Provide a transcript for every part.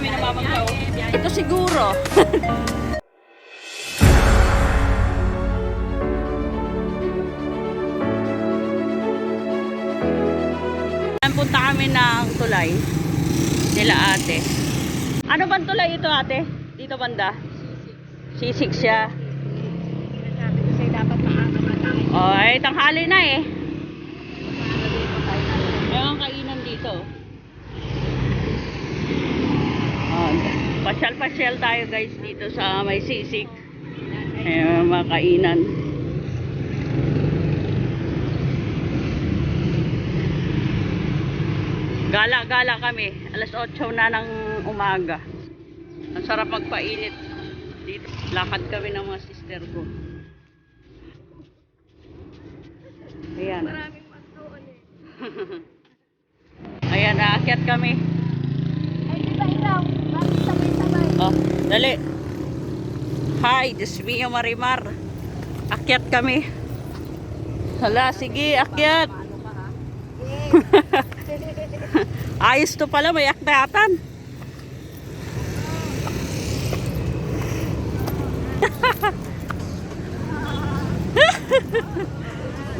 may namamangkaw. Ito siguro. Punta kami ng tulay? Nila ate. Ano bang tulay ito ate? Dito banda? Sisig siya. Sabi ko sa'yo, dapat maaga tayo. Oh, ay tanghali na eh. Maaga dito tayo na. Mayroong kainan dito. Oh, pasyal-pasyal tayo guys dito sa may sisig. Ayan, mga kainan. Gala-gala kami. Alas 8 na ng umaga. Ang sarap magpainit dito. Lakad kami ng mga sister ko. Ayan. Maraming mas doon eh. Ayan, naakyat kami. Ay, di ba ikaw? Bakit sabay-sabay? Oh, dali. Hi, this is Mia Marimar. Akyat kami. Hala, sige, akyat. Ayos to pala, may akyatan.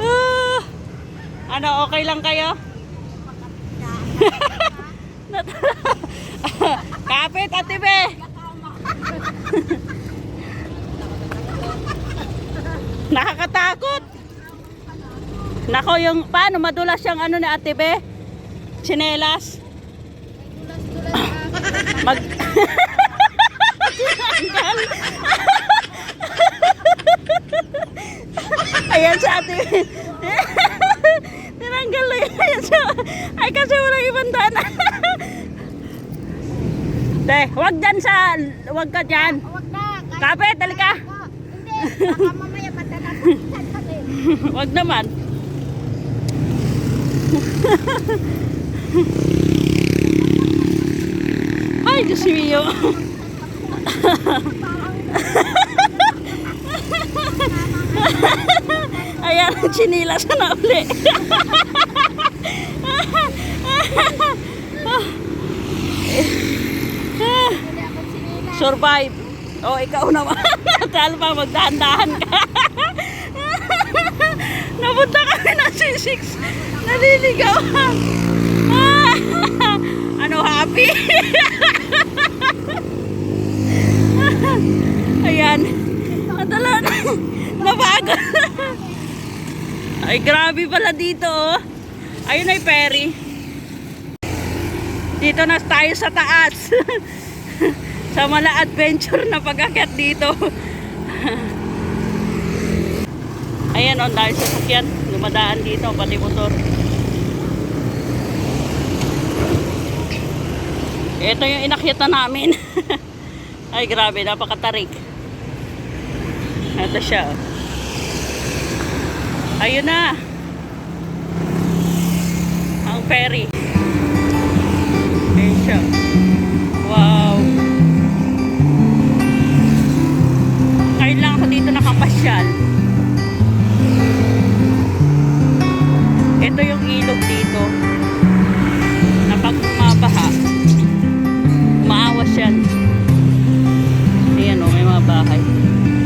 Ah, ano, okay lang kayo? Kapit, ate be. Nakakatakot. Nako yung paano madulas yung ano ni Ate Be? Chinelas. Mag. Ayan sa Ate. Tinanggal na yun. Ay kasi walang ibang daan. Te, wag dyan sa, wag ka dyan. Huwag na. kahit- Kapit, dali ka. Hindi, baka mamaya matatapusan kami. Wag naman. Ay, Diyos mio. Ayan, chinilas na uli. Survive. Oh, ikaw naman. Kala pa magdahan-dahan ka. Napunta kami ng C6. Naliligaw. ano, happy? Ayan. Nadala na. Nabago. Ay, grabe pala dito, oh. Ayun ay ferry. Dito na tayo sa taas. Sa mala adventure na pag-akyat dito. Ayan on dahil sa sakyan, lumadaan dito pati motor. Ito yung inakyatan namin. Ay grabe, napakatarik. Ito siya. oh. Ayun na. Ang ferry. Ayun siya. Dito nakapasyal. Ito yung ilog dito. Na pag mabaha, maawas yan. Ayan o, may mga bahay.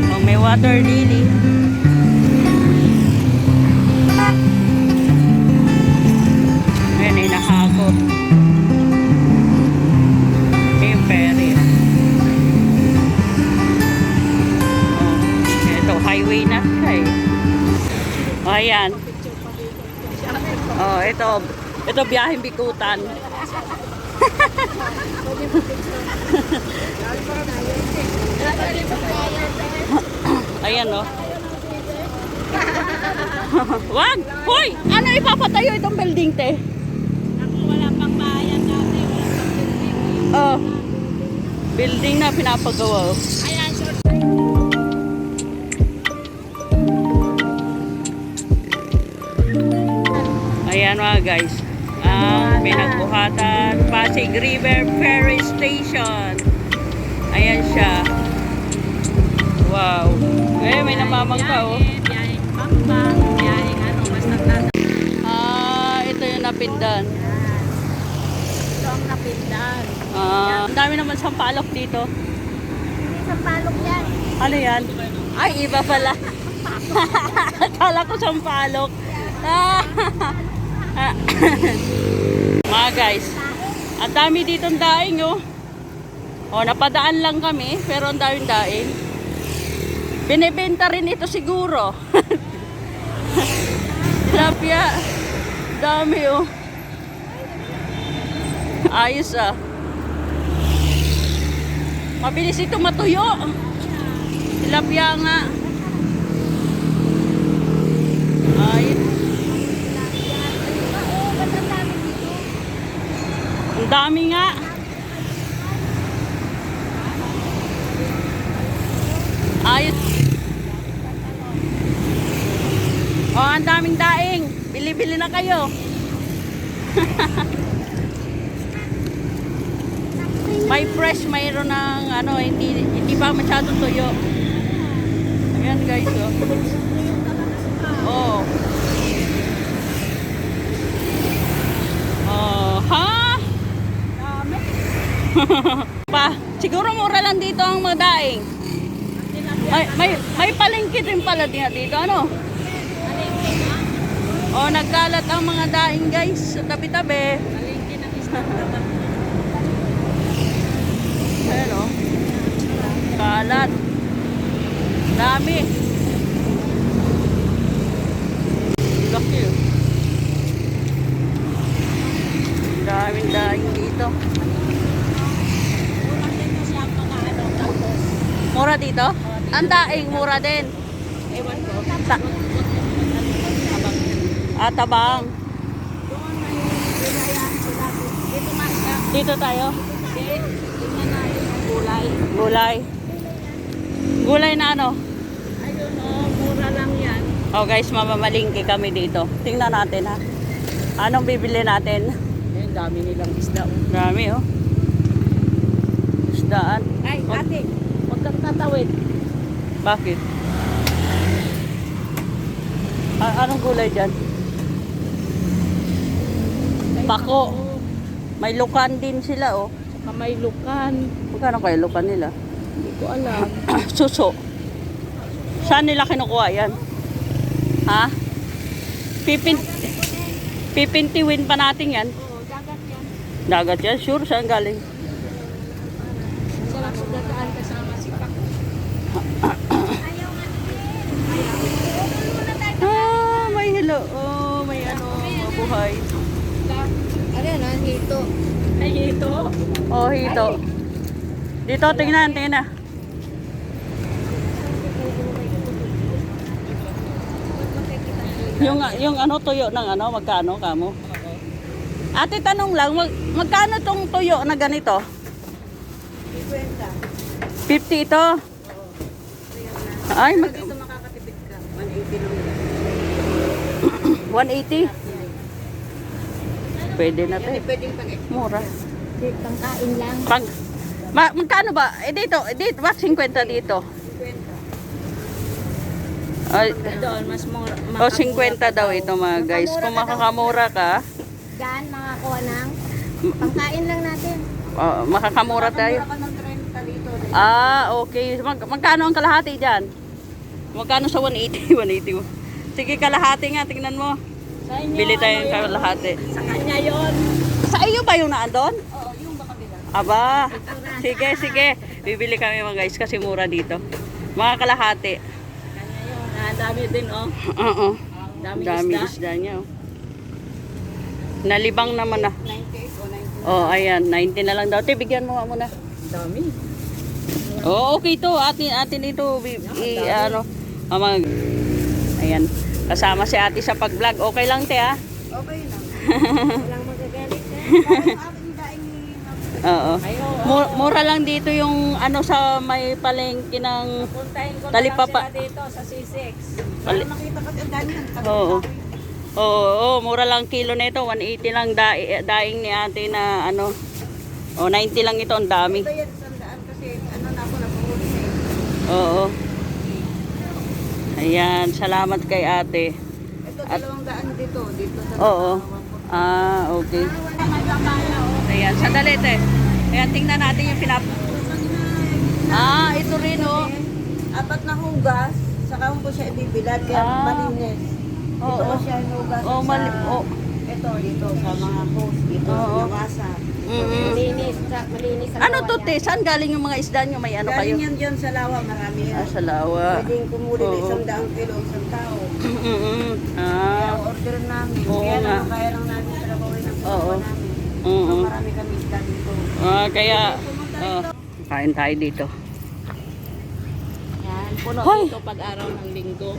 O, may water lily. Ito biyaheng bikutan. Ayan oh. Wag! Hoy! Ano ipapatayo itong building te? Ako, wala pang bayan dati. Wala pang building. Oh. Building na pinapagawa. oh. Ayan, short. Ayan mga guys. Ang pinagbuhatan Pasig River Ferry Station. Ayan siya. Wow. Eh, may namamangka oh. Ano. Ah, ito yung napindan. Ito ang napindan. Ah, ang dami naman sampalok dito. Hindi sa palok yan. Ano yan? Ay, iba pala. Akala ko sampalok. Ah. Mga guys, ang dami dito daing oh. Oh, napadaan lang kami, pero ang daming daing. Binibenta rin ito siguro. Tilapia. Dami oh. Ayos ah. Mabilis ito matuyo. Tilapia nga. Ayos. Oo, ba't ang dami dito? Ang dami nga. Ayos. Oh, ang daming daing. Bili-bili na kayo. may fresh, mayroon ng ano, hindi hindi pa masyadong tuyo. Ayan guys. Oh. Oh, ha? Dami. pa, siguro mura lang dito ang mga daing. May, may, may palengke din pala din dito, ano? O, nagkalat ang mga daing guys sa tabi-tabi. Palengke ng Ayan o. Kalat. Dami. Laki oh. Daming daing dito. Mura dito siya ang mga ano, tapos. Mura dito? Ang daing, mura din. Ewan ko. Abang. ah, tabang. Dito tayo. Gulay. Gulay. Gulay na ano? Ayun oh, mura lang yan. Oh guys, mamamalingki kami dito. Tingnan natin ha. Anong bibili natin? Ayun, dami nilang isda. oh. Marami oh. Isdaan. Ay, Oh. ate, kang tatawid. Bakit? A- anong gulay dyan? Pako. May lukan din sila oh. Saka may lukan. Magkano kayo lukan nila? Hindi ko alam. Suso. Saan nila kinukuha yan? Ha? Pipin pipintiwin pa natin yan. Oo, dagat yan. Dagat yan, sure. Saan galing? Sarap sa dagaan kasama si Pak. Ayaw nga. Hello. Oh, may ano, mabuhay. Ano yan, ah, hito. Ay, hito? Oh, hito. Dito, tingnan, tingnan. Yung, yung ano, tuyo ng ano, magkano kamo? Ate, tanong lang, mag, magkano tong tuyo na ganito? 50 ito? Ay, mag, Dito makakatipid ka. 180 lang. 180? Pwede na to eh. Mura. Dito pang kain lang. Pag, ma, magkano ba? Eh dito, eh, dito, ba 50 dito? 50. Ay, Doon, mas mura. oh, 50 daw ito mga guys. Kung makakamura ka, Diyan, makakuha ng pangkain lang natin. oh, makakamura tayo. ka ng 30 dito. Ah, okay. Mag, magkano ang kalahati dyan? Magkano sa 180? 180 mo. Sige, kalahati nga. Tingnan mo. Sa inyo, Bili tayo ng ano kalahati. Sa kanya yon. Sa iyo ba yung naandon? Oo, yung baka bila. Aba, sige, sige. Bibili kami mga guys kasi mura dito. Mga kalahati. Kanya yun. Ah, dami din, oh. Oo. Dami, Dami isda. isda niya. oh. Nalibang naman na. 98 o 90. Oh, ayan. 90 na lang daw. Te, bigyan mo nga muna. Dami. Oh, okay to. Atin, atin ito. I, ano. ah, mga, ayan. Kasama si ate sa pag-vlog. Okay lang, te, ha? Okay lang. Walang magagalit eh. Daing Oo. Oo. Mura lang dito yung ano sa may palengke ng... Puntahin ko na Talipapa. dito sa C6. Pali- makita ang dami ng Oo. Oo, oo, mura lang kilo nito. 180 lang da- daing ni ate na ano. Oh, 90 lang ito. Ang dami. Ito yan, kasi ano na ako napuhuli na eh. Oo. Ayan, salamat kay ate. Ito dalawang daan dito. Dito sa Oo. Ah, okay. Oh. Ayan, sandali te. Ayan, tingnan natin yung pinap... Ah, ito rin oh. Apat na hugas, saka po siya ibibilad, kaya Ah. malinis. Dito Oo. mo siya hugas Oo, sa... mali- oo. Ito, dito, sa mga post, dito, Oo. nawasan. Mm-mm. Malinis, sa, malinis Ano to te? Saan galing yung mga isda nyo? May ano kayo? Galing yan dyan sa lawa, marami yan. Ah, sa lawa. Pwedeng kumuli Oo. na isang daang kilo, isang tao. Mm-mm. Kaya Ah. order namin. Oo kaya nga. lang, kaya lang namin sa labawin ng Oo. kasama namin. Oo. So, marami kami isda dito. Ah, kaya... Oh, kain tayo dito. Yan, puno Hoy! ito pag araw ng linggo.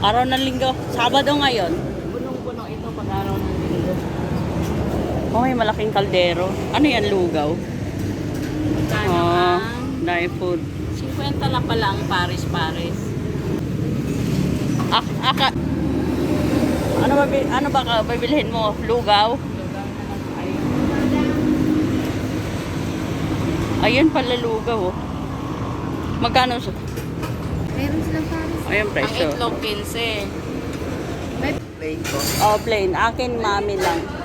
Araw ng linggo. Sabado ngayon. Punong-puno ito pag araw ng linggo. Oh, may malaking kaldero. Ano yan, lugaw? Kano Oh, ang dry food. 50 lang pala ang pares-pares. Ak aka... Ano ba, ano ba ka bibilhin mo? Lugaw? Ayun pala lugaw, oh. Magkano sa... Meron silang pares. Ayun, Ang presyo. itlog 15. May plain ko. Oh, plain. Akin, mami lang.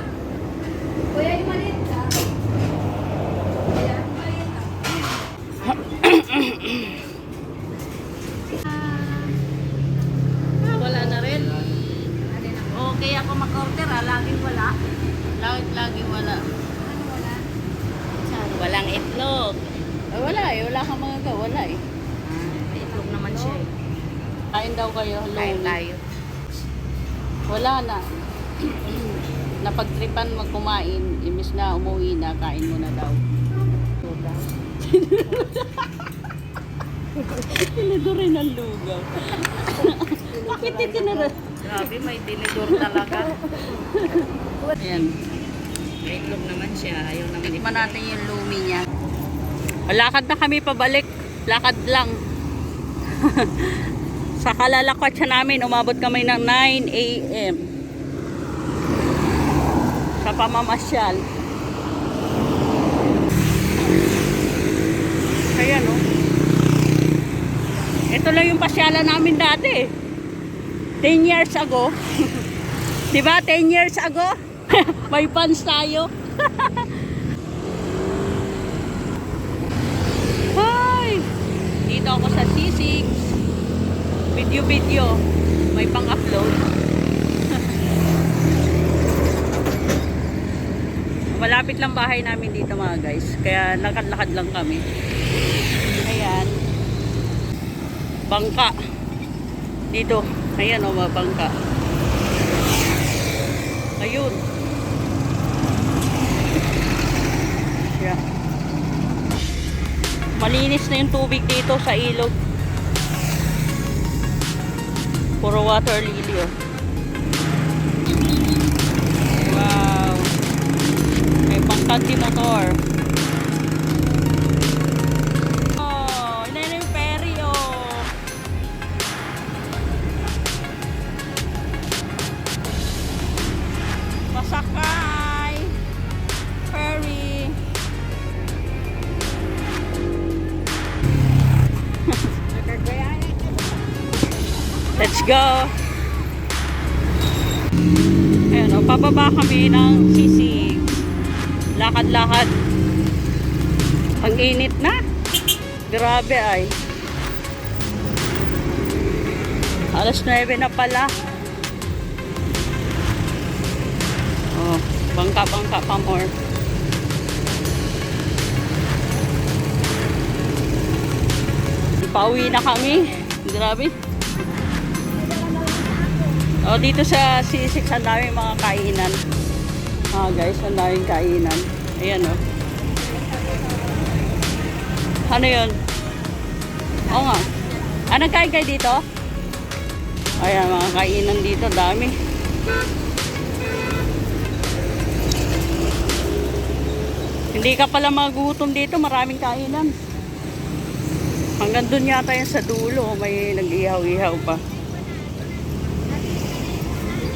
Walang itlog. Ay, wala eh. Wala kang mga gawa. Wala eh. May itlog naman siya eh. Kain daw kayo. Kain tayo. Wala na. Napagtripan magkumain. Imbis na umuwi na, kain mo na daw. Tinidor rin ang lugaw. Bakit itinira? Grabe, may tinidor talaga. Ayan. May itlog naman siya. Ayaw naman Tikman natin yung lumi niya. Lakad na kami pabalik. Lakad lang. Sa kalalakwat siya namin, umabot kami ng 9 a.m. Pamamasyal. Kaya no. Ito lang yung pasyalan namin dati. 10 years ago. Di ba? 10 years ago. May fans tayo. Hi! Dito ako sa C6. Video-video. May pang-upload. Malapit lang bahay namin dito mga guys. Kaya lakad-lakad lang kami. Ayan. Bangka. Dito. Ayan o, mga bangka. Ayun. Yeah. Malinis na yung tubig dito sa ilog. Puro water lily oh. Pangkanti motor. Oh, na yung ferry oh. Ferry. Let's go! Ayan, o, pababa kami ng sisig. Lakad-lakad. Ang init na. Grabe ay. Alas 9 na pala. Oh, bangka-bangka pa more. Pauwi na kami. Grabe. Oh, dito sa C6 ang daming mga kainan. Ah, guys, ang daming kainan. Ayan, oh. Ano yun? Oo nga. Ah, nagkain kayo dito? Ayan, mga kainan dito. Dami. Hindi ka pala magutom dito. Maraming kainan. Hanggang dun yata yan sa dulo. May nag-ihaw-ihaw pa.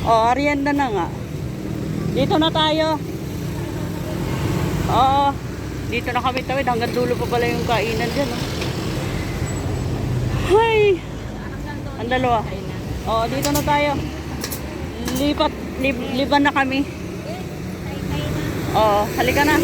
Oh, Arianda na nga. Dito na tayo. Oo. Dito na kami tawid. Hanggang dulo pa pala yung kainan dyan. Oh. Hay! Ang dalawa. Oo, dito na tayo. Lipat, lib, liban na kami. Oo, halika na.